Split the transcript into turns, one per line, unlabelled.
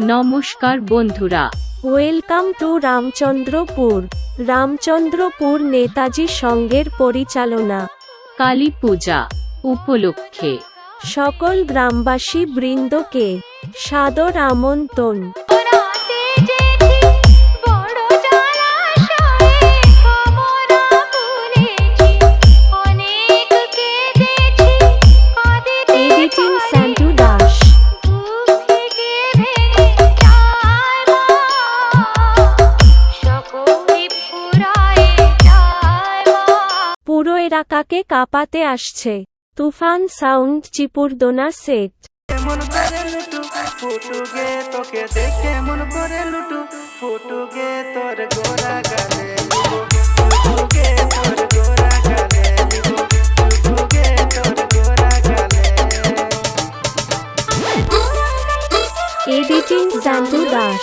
নমস্কার বন্ধুরা।
Welcome to Ramchandrapur Ramchandrapur Netaji সঙ্গের পরিচালনা।
কালী পূজা উপলক্ষে।
সকল গ্রামবাসী বৃন্দকে সাদর আমন্ত্রণ। পুরো এলাকাকে কাঁপাতে আসছে। তুফান সাউন্ড চিপুরদোনা সেট
মন করে লুটু? ফুটুগে তোকে দেখে মন করে লুটু। ফুটুগে তোর গোরা গালে লিবো ফুটুগে তোর গোরা গালে লিবো ফুটুগে তোর গোরা গালে
এডিটিং স্যান্টু দাস।